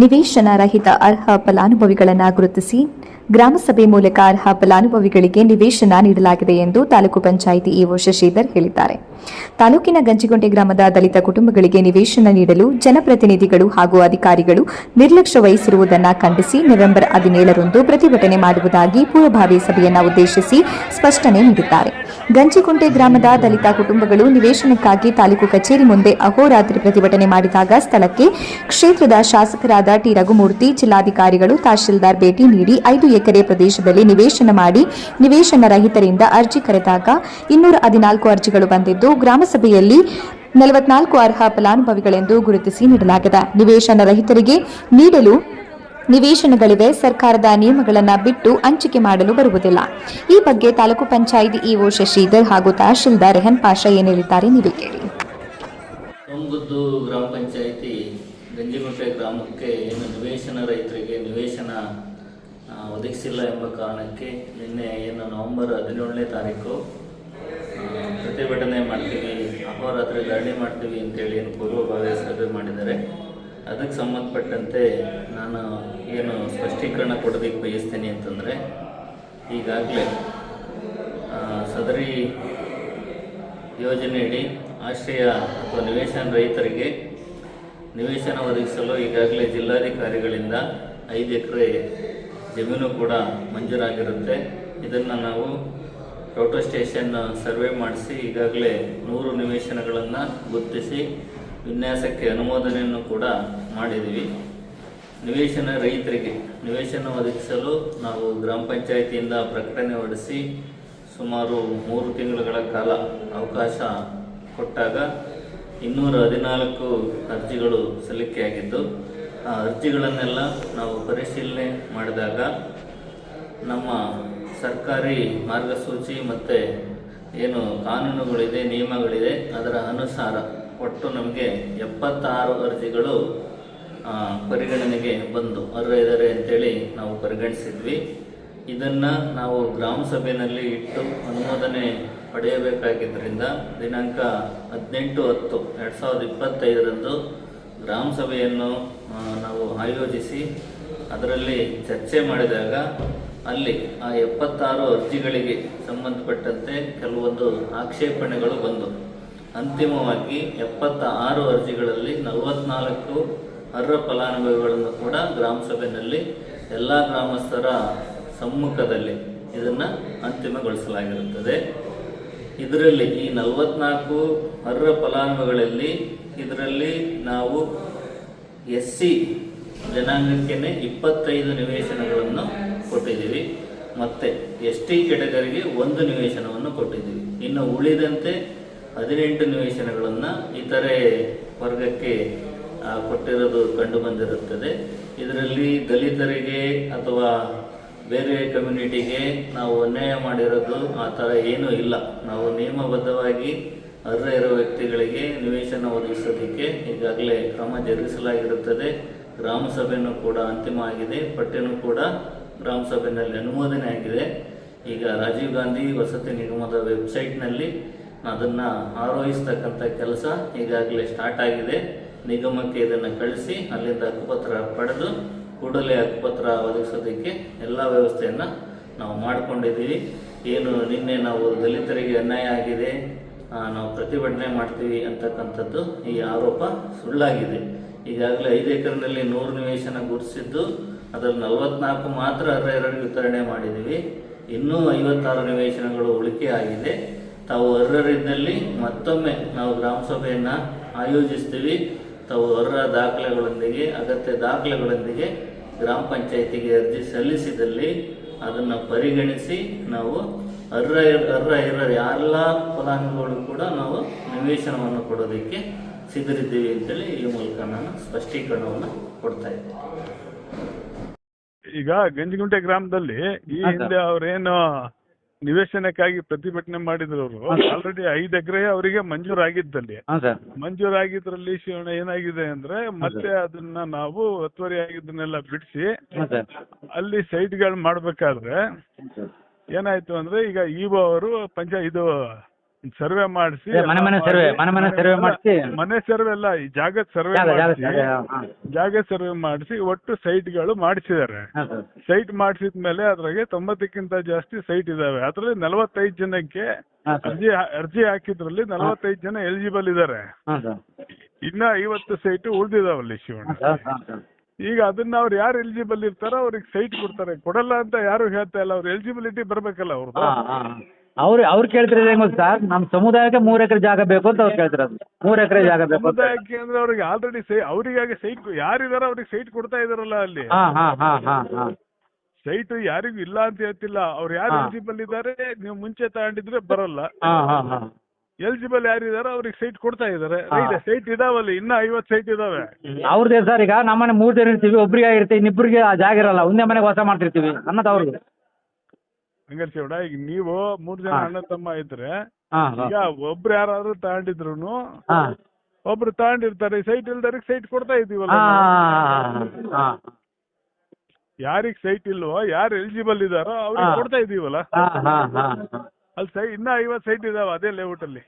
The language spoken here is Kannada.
ನಿವೇಶನ ರಹಿತ ಅರ್ಹ ಫಲಾನುಭವಿಗಳನ್ನು ಗುರುತಿಸಿ ಗ್ರಾಮಸಭೆ ಮೂಲಕ ಅರ್ಹ ಫಲಾನುಭವಿಗಳಿಗೆ ನಿವೇಶನ ನೀಡಲಾಗಿದೆ ಎಂದು ತಾಲೂಕು ಪಂಚಾಯಿತಿ ಇಒ ಶಶಿಧರ್ ಹೇಳಿದ್ದಾರೆ. ತಾಲೂಕಿನ ಗಂಜಿಗೊಂಡೆ ಗ್ರಾಮದ ದಲಿತ ಕುಟುಂಬಗಳಿಗೆ ನಿವೇಶನ ನೀಡಲು ಜನಪ್ರತಿನಿಧಿಗಳು ಹಾಗೂ ಅಧಿಕಾರಿಗಳು ನಿರ್ಲಕ್ಷ್ಯ ವಹಿಸಿರುವುದನ್ನು ಖಂಡಿಸಿ ನವೆಂಬರ್ ಹದಿನೇಳರಂದು ಪ್ರತಿಭಟನೆ ಮಾಡುವುದಾಗಿ ಪೂರ್ವಭಾವಿ ಸಭೆಯನ್ನು ಉದ್ದೇಶಿಸಿ ಸ್ಪಷ್ಟನೆ ನೀಡಿದ್ದಾರೆ. ಗಂಜಿಗುಂಟೆ ಗ್ರಾಮದ ದಲಿತ ಕುಟುಂಬಗಳು ನಿವೇಶನಕ್ಕಾಗಿ ತಾಲೂಕು ಕಚೇರಿ ಮುಂದೆ ಅಹೋರಾತ್ರಿ ಪ್ರತಿಭಟನೆ ಮಾಡಿದಾಗ ಸ್ಥಳಕ್ಕೆ ಕ್ಷೇತ್ರದ ಶಾಸಕರಾದ ಟಿ. ರಘುಮೂರ್ತಿ, ಜಿಲ್ಲಾಧಿಕಾರಿಗಳು, ತಹಶೀಲ್ದಾರ್ ಭೇಟಿ ನೀಡಿ ಐದು ಎಕರೆ ಪ್ರದೇಶದಲ್ಲಿ ನಿವೇಶನ ಮಾಡಿ ನಿವೇಶನ ರಹಿತರಿಂದ ಅರ್ಜಿ ಕರೆದಾಗ ಇನ್ನೂರ ಹದಿನಾಲ್ಕು ಅರ್ಜಿಗಳು ಬಂದಿದ್ದು ಗ್ರಾಮಸಭೆಯಲ್ಲಿ ನಲವತ್ನಾಲ್ಕು ಅರ್ಹ ಫಲಾನುಭವಿಗಳೆಂದು ಗುರುತಿಸಿ ನೀಡಲಾಗಿದೆ. ನಿವೇಶನ ರಹಿತರಿಗೆ ನೀಡಲು ನಿವೇಶನಗಳಿವೆ. ಸರ್ಕಾರದ ನಿಯಮಗಳನ್ನು ಬಿಟ್ಟು ಹಂಚಿಕೆ ಮಾಡಲು ಬರುವುದಿಲ್ಲ. ಈ ಬಗ್ಗೆ ತಾಲೂಕು ಪಂಚಾಯಿತಿ ಇಒ ಶಶಿಧರ್ ಹಾಗೂ ತಹಶೀಲ್ದಾರ್ ರೆಹನ್ ಪಾಷಾ ಏನು ಹೇಳಿದ್ದಾರೆ ನೀವೇ ಕೇಳಿ. ಗ್ರಾಮ ಪಂಚಾಯಿತಿ ಗಂಜಿಗುಂಟೆ ಗ್ರಾಮಕ್ಕೆ ಏನು ನಿವೇಶನ ರೈತರಿಗೆ ನಿವೇಶನ ಒದಗಿಸಿಲ್ಲ ಎಂಬ ಕಾರಣಕ್ಕೆ ನಿನ್ನೆ ಏನು ನವೆಂಬರ್ ಹದಿನೇಳನೇ ತಾರೀಕು ಪ್ರತಿಭಟನೆ ಮಾಡ್ತೀವಿ ಅಹೋರಾತ್ರಿ ಧರಣಿ ಮಾಡ್ತೀವಿ ಅಂತೇಳಿ ಏನು ಪೂರ್ವಭಾವಿ ಸಭೆ ಮಾಡಿದ್ದಾರೆ. ಅದಕ್ಕೆ ಸಂಬಂಧಪಟ್ಟಂತೆ ನಾನು ಏನು ಸ್ಪಷ್ಟೀಕರಣ ಕೊಡೋದಕ್ಕೆ ಬಯಸ್ತೀನಿ ಅಂತಂದರೆ, ಈಗಾಗಲೇ ಸದರಿ ಯೋಜನೆಯಡಿ ಆಶ್ರಯ ಅಥವಾ ನಿವೇಶನ ರೈತರಿಗೆ ನಿವೇಶನ ಒದಗಿಸಲು ಈಗಾಗಲೇ ಜಿಲ್ಲಾಧಿಕಾರಿಗಳಿಂದ ಐದು ಎಕರೆ ಜಮೀನು ಕೂಡ ಮಂಜೂರಾಗಿರುತ್ತೆ. ಇದನ್ನು ನಾವು ಟೋಟೋ ಸ್ಟೇಷನ್ ಸರ್ವೆ ಮಾಡಿಸಿ ಈಗಾಗಲೇ ನೂರು ನಿವೇಶನಗಳನ್ನು ಗುರುತಿಸಿ ವಿನ್ಯಾಸಕ್ಕೆ ಅನುಮೋದನೆಯನ್ನು ಕೂಡ ಮಾಡಿದ್ದೀವಿ. ನಿವೇಶನ ರೈತರಿಗೆ, ನಿವೇಶನ ಒದಗಿಸಲು ನಾವು ಗ್ರಾಮ ಪಂಚಾಯಿತಿಯಿಂದ ಪ್ರಕಟಣೆ ಹೊರಡಿಸಿ ಸುಮಾರು ಮೂರು ತಿಂಗಳುಗಳ ಕಾಲ ಅವಕಾಶ ಕೊಟ್ಟಾಗ ಇನ್ನೂರ ಹದಿನಾಲ್ಕು ಅರ್ಜಿಗಳು ಸಲ್ಲಿಕೆಯಾಗಿದ್ದು ಆ ಅರ್ಜಿಗಳನ್ನೆಲ್ಲ ನಾವು ಪರಿಶೀಲನೆ ಮಾಡಿದಾಗ ನಮ್ಮ ಸರ್ಕಾರಿ ಮಾರ್ಗಸೂಚಿ ಮತ್ತು ಏನು ಕಾನೂನುಗಳಿದೆ, ನಿಯಮಗಳಿದೆ, ಅದರ ಅನುಸಾರ ಒಟ್ಟು ನಮಗೆ ಎಪ್ಪತ್ತಾರು ಅರ್ಜಿಗಳು ಪರಿಗಣನೆಗೆ ಬಂದು ಅರ್ಹ ಇದ್ದಾರೆ ಅಂತೇಳಿ ನಾವು ಪರಿಗಣಿಸಿದ್ವಿ. ಇದನ್ನು ನಾವು ಗ್ರಾಮ ಸಭೆಯಲ್ಲಿ ಇಟ್ಟು ಅನುಮೋದನೆ ಪಡೆಯಬೇಕಾಗಿದ್ದರಿಂದ ದಿನಾಂಕ ಹದಿನೆಂಟು ಹತ್ತು ಎರಡು ಸಾವಿರದ ಇಪ್ಪತ್ತೈದರಂದು ಗ್ರಾಮ ಸಭೆಯನ್ನು ನಾವು ಆಯೋಜಿಸಿ ಅದರಲ್ಲಿ ಚರ್ಚೆ ಮಾಡಿದಾಗ ಅಲ್ಲಿ ಆ ಎಪ್ಪತ್ತಾರು ಅರ್ಜಿಗಳಿಗೆ ಸಂಬಂಧಪಟ್ಟಂತೆ ಕೆಲವೊಂದು ಆಕ್ಷೇಪಣೆಗಳು ಬಂದವು ಅಂತಿಮವಾಗಿ ಎಪ್ಪತ್ತ ಆರು ಅರ್ಜಿಗಳಲ್ಲಿ ನಲವತ್ನಾಲ್ಕು ಅರ್ಹ ಫಲಾನುಭವಿಗಳನ್ನು ಕೂಡ ಗ್ರಾಮ ಸಭೆಯಲ್ಲಿ ಎಲ್ಲ ಗ್ರಾಮಸ್ಥರ ಸಮ್ಮುಖದಲ್ಲಿ ಇದನ್ನು ಅಂತಿಮಗೊಳಿಸಲಾಗಿರುತ್ತದೆ. ಇದರಲ್ಲಿ ಈ ನಲವತ್ನಾಲ್ಕು ಅರ್ಹ ಫಲಾನುಭವಿಗಳಲ್ಲಿ ಇದರಲ್ಲಿ ನಾವು ಎಸ್ ಸಿ ಜನಾಂಗಕ್ಕೆ ಇಪ್ಪತ್ತೈದು ನಿವೇಶನಗಳನ್ನು ಕೊಟ್ಟಿದ್ದೀವಿ. ಮತ್ತು ಎಸ್ ಟಿ ಕೆಟಗರಿಗೆ ಒಂದು ನಿವೇಶನವನ್ನು ಕೊಟ್ಟಿದ್ದೀವಿ. ಇನ್ನು ಉಳಿದಂತೆ ಹದಿನೆಂಟು ನಿವೇಶನಗಳನ್ನು ಇತರೆ ವರ್ಗಕ್ಕೆ ಕೊಟ್ಟಿರೋದು ಕಂಡು ಬಂದಿರುತ್ತದೆ. ಇದರಲ್ಲಿ ದಲಿತರಿಗೆ ಅಥವಾ ಬೇರೆ ಕಮ್ಯುನಿಟಿಗೆ ನಾವು ಅನ್ಯಾಯ ಮಾಡಿರೋದು ಆ ಥರ ಏನೂ ಇಲ್ಲ. ನಾವು ನಿಯಮಬದ್ಧವಾಗಿ ಅರ್ಹ ಇರೋ ವ್ಯಕ್ತಿಗಳಿಗೆ ನಿವೇಶನ ಒದಗಿಸೋದಕ್ಕೆ ಈಗಾಗಲೇ ಕ್ರಮ ಜರುಗಿಸಲಾಗಿರುತ್ತದೆ. ಗ್ರಾಮ ಸಭೆಯೂ ಕೂಡ ಅಂತಿಮ ಆಗಿದೆ. ಪಠ್ಯನೂ ಕೂಡ ಗ್ರಾಮ ಸಭೆಯಲ್ಲಿ ಅನುಮೋದನೆ ಆಗಿದೆ. ಈಗ ರಾಜೀವ್ ಗಾಂಧಿ ವಸತಿ ನಿಗಮದ ವೆಬ್ಸೈಟ್ನಲ್ಲಿ ಅದನ್ನು ಆರೋಹಿಸ್ತಕ್ಕಂಥ ಕೆಲಸ ಈಗಾಗಲೇ ಸ್ಟಾರ್ಟ್ ಆಗಿದೆ. ನಿಗಮಕ್ಕೆ ಇದನ್ನು ಕಳಿಸಿ ಅಲ್ಲಿಂದ ಹಕ್ಕುಪತ್ರ ಪಡೆದು ಕೂಡಲೇ ಹಕ್ಕುಪತ್ರ ಒದಗಿಸೋದಕ್ಕೆ ಎಲ್ಲ ವ್ಯವಸ್ಥೆಯನ್ನು ನಾವು ಮಾಡಿಕೊಂಡಿದ್ದೀವಿ. ಏನು ನಿನ್ನೆ ನಾವು ದಲಿತರಿಗೆ ಅನ್ಯಾಯ ಆಗಿದೆ ನಾವು ಪ್ರತಿಭಟನೆ ಮಾಡ್ತೀವಿ ಅಂತಕ್ಕಂಥದ್ದು ಈ ಆರೋಪ ಸುಳ್ಳಾಗಿದೆ. ಈಗಾಗಲೇ ಐದು ಎಕರೆನಲ್ಲಿ ನೂರು ನಿವೇಶನ ಗುರುತಿಸಿದ್ದು, ಅದರಲ್ಲಿ ನಲವತ್ನಾಲ್ಕು ಮಾತ್ರ ಅರ್ಹರಿಗೆ ವಿತರಣೆ ಮಾಡಿದ್ದೀವಿ. ಇನ್ನೂ ಐವತ್ತಾರು ನಿವೇಶನಗಳು ಉಳಿಕೆ ಆಗಿದೆ. ತಾವು ಅರ್ಹರಿದ್ದಲ್ಲಿ ಮತ್ತೊಮ್ಮೆ ನಾವು ಗ್ರಾಮ ಸಭೆಯನ್ನು ಆಯೋಜಿಸ್ತೀವಿ. ತಾವು ಅರ್ಹ ದಾಖಲೆಗಳೊಂದಿಗೆ, ಅಗತ್ಯ ದಾಖಲೆಗಳೊಂದಿಗೆ ಗ್ರಾಮ ಪಂಚಾಯಿತಿಗೆ ಅರ್ಜಿ ಸಲ್ಲಿಸಿದಲ್ಲಿ ಅದನ್ನು ಪರಿಗಣಿಸಿ ನಾವು ಅರ್ಹ ಅರ್ಹ ಇರೋ ಎಲ್ಲ ಫಲಾನುಭವಿಗಳು ಕೂಡ ನಾವು ನಿವೇಶನವನ್ನು ಕೊಡೋದಕ್ಕೆ ಸಿದ್ಧರಿದ್ದೀವಿ ಅಂತೇಳಿ ಈ ಮೂಲಕ ನಾನು ಸ್ಪಷ್ಟೀಕರಣವನ್ನು ಕೊಡ್ತಾ ಇದ್ದೀನಿ ಈಗ ಗಂಜಿಗುಂಟೆ ಗ್ರಾಮದಲ್ಲಿ ಈ. ಹಿಂದೆ? ಅವ್ರೇನು ನಿವೇಶನಕ್ಕಾಗಿ ಪ್ರತಿಭಟನೆ ಮಾಡಿದ್ರು ಅವರು. ಆಲ್ರೆಡಿ ಐದು ಎಕರೆ ಅವರಿಗೆ ಮಂಜೂರಾಗಿದ್ದಲ್ಲಿ ಆಗಿದ್ದಲ್ಲಿ. ಮಂಜೂರು ಮಂಜೂರಾಗಿದ್ರಲ್ಲಿ ಶಿವಣ್ಣ ಏನಾಗಿದೆ ಅಂದ್ರೆ ಮತ್ತೆ ಅದನ್ನ ನಾವು ಒತ್ತುವರಿ ಆಗಿದ್ದನ್ನೆಲ್ಲ ಬಿಡಿಸಿ ಅಲ್ಲಿ ಸೈಟ್ಗಳು ಮಾಡ್ಬೇಕಾದ್ರೆ ಏನಾಯ್ತು ಅಂದ್ರೆ ಈಗ ಇಒ ಅವರು ಪಂಚಾಯ ಇದು ಸರ್ವೆ ಮಾಡಿಸಿ ಮನೆ ಮನೆ ಸರ್ವೆ, ಮನೆ ಮನೆ ಸರ್ವೆ ಮಾಡಿಸಿ. ಮನೆ ಸರ್ವೆ ಅಲ್ಲ ಈ ಜಾಗದ ಸರ್ವೆ ಜಾಗ ಜಾಗ ಮಾಡಿಸಿ ಜಾಗ ಹಾಂ. ಜಾಗ ಸರ್ವೆ ಮಾಡಿಸಿ ಒಟ್ಟು ಸೈಟ್ಗಳು ಮಾಡಿಸಿದ್ದಾರೆ ಹಾಂ ಸರ್. ಸೈಟ್ ಮಾಡಿಸಿದ ಮೇಲೆ ಅದ್ರಾಗೆ ತೊಂಬತ್ತಕ್ಕಿಂತ ಜಾಸ್ತಿ ಸೈಟ್ ಇದಾವೆ. ಅದ್ರಲ್ಲಿ ನಲವತ್ತೈದು ಜನಕ್ಕೆ ಹಾಂ ಸರ್. ಅರ್ಜಿ ಅರ್ಜಿ ಹಾಕಿದ್ರಲ್ಲಿ ನಲವತ್ತೈದು ಜನ ಎಲಿಜಿಬಲ್ ಇದ್ದಾರೆ ಹಾಂ ಸರ್. ಇನ್ನ ಐವತ್ತು ಸೈಟ್ ಉಳ್ದಿದಾವಲ್ಲಿ ಶಿವಣ್ಣ. ಹಾಂ ಸರ್ ಹಾಂ ಸರ್. ಈಗ ಅದನ್ನ ಅವ್ರು ಯಾರು ಎಲಿಜಿಬಲ್ ಇರ್ತಾರೋ ಅವ್ರಿಗೆ ಸೈಟ್ ಕೊಡ್ತಾರೆ. ಕೊಡಲ್ಲ ಅಂತ ಯಾರು ಹೇಳ್ತಾ ಇಲ್ಲ. ಅವ್ರ ಎಲಿಜಿಬಿಲಿಟಿ ಬರ್ಬೇಕಲ್ಲ ಅವ್ರದ್ದು ಹಾಂ ಹಾಂ. ಅವ್ರು ಅವ್ರು ಕೇಳ್ತಿರೋದು ಹೆಂಗ್ ಗೊತ್ತಾ? ಸರ್ ನಮ್ಮ ಸಮುದಾಯಕ್ಕೆ ಮೂರ್ ಎಕರೆ ಜಾಗ ಬೇಕು ಅಂತ ಅವ್ರು ಕೇಳ್ತಿರೋದು. ಮೂರ್ ಎಕರೆ ಜಾಗ ಬೇಕು ಅಂತ. ಸಮುದಾಯಕ್ಕೆ ಅಂದ್ರೆ ಅವ್ರಿಗೆ ಆಲ್ರೆಡಿ ಸೈ ಅವರಿಗಾಗಿ ಸೈಟ್ ಯಾರಿದಾರ ಅವ್ರಿಗೆ ಸೈಟ್ ಕೊಡ್ತಾ ಇದಾರಲ್ಲ ಅಲ್ಲಿ. ಹಾಂ ಹಾಂ ಹಾಂ ಹಾಂ ಹಾಂ. ಸೈಟ್ ಯಾರಿಗೂ ಇಲ್ಲ ಅಂತ ಹೇಳ್ತಿಲ್ಲ. ಅವ್ರು ಯಾರು ಹಾ. ಎಲಿಜಿಬಲ್ ಇದ್ದಾರೆ ನೀವು ಮುಂಚೆ ತಗೊಂಡಿದ್ರೆ ಬರಲ್ಲ. ಹಾಂ ಹಾಂ ಹಾಂ. ಎಲಿಜಿಬಲ್ ಯಾರಿದಾರ ಅವ್ರಿಗೆ ಸೈಟ್ ಕೊಡ್ತಾ ಇದಾರೆ. ಹಾ. ಸೈಟ್ ಇದಾವಲ್ಲಿ ಇನ್ನ ಐವತ್ ಸೈಟ್ ಇದಾವೆ. ಅವ್ರದ್ದೇ ಸರ್ ಈಗ ನಮ್ಮನೆ ಮೂರು ಜನ ಇರ್ತೀವಿ ಒಬ್ರಿಗೆ ಇರ್ತೀವಿ ಇನ್ನಿಬ್ಬರಿಗೆ ಆ ಜಾಗ ಇರಲ್ಲ. ಒಂದೇ ಮನೆಗೆ ವಾಸ ಮಾಡ್ತಿರ್ತೀವಿ ಅನ್ನೋದು ಅವ್ರಿಗೆ ಶಿವಣ್ಣ ಈಗ ನೀವು ಮೂರ್ ಜನ ಅಣ್ಣ ತಮ್ಮ ಇದ್ರೆ ಈಗ ಒಬ್ರು ಯಾರಾದ್ರೂ ತಗೊಂಡಿದ್ರು ಒಬ್ರು ತಗೊಂಡಿರ್ತಾರೆ ಸೈಟ್ ಇಲ್ದವ್ರಿಗೆ ಸೈಟ್ ಕೊಡ್ತಾ ಇದೀವಲ್ಲ ಯಾರಿಗ ಸೈಟ್ ಇಲ್ವೋ ಯಾರು ಎಲಿಜಿಬಲ್ ಇದಾರೋ ಅವ್ರಿಗೆ ಕೊಡ್ತಾ ಇದೀವಲ್ಲ ಅಲ್ಲಿ ಸೈ ಇನ್ನ ಐವತ್ ಸೈಟ್ ಇದಾವ ಅದೇ ಲೇಔಟ್ ಅಲ್ಲಿ.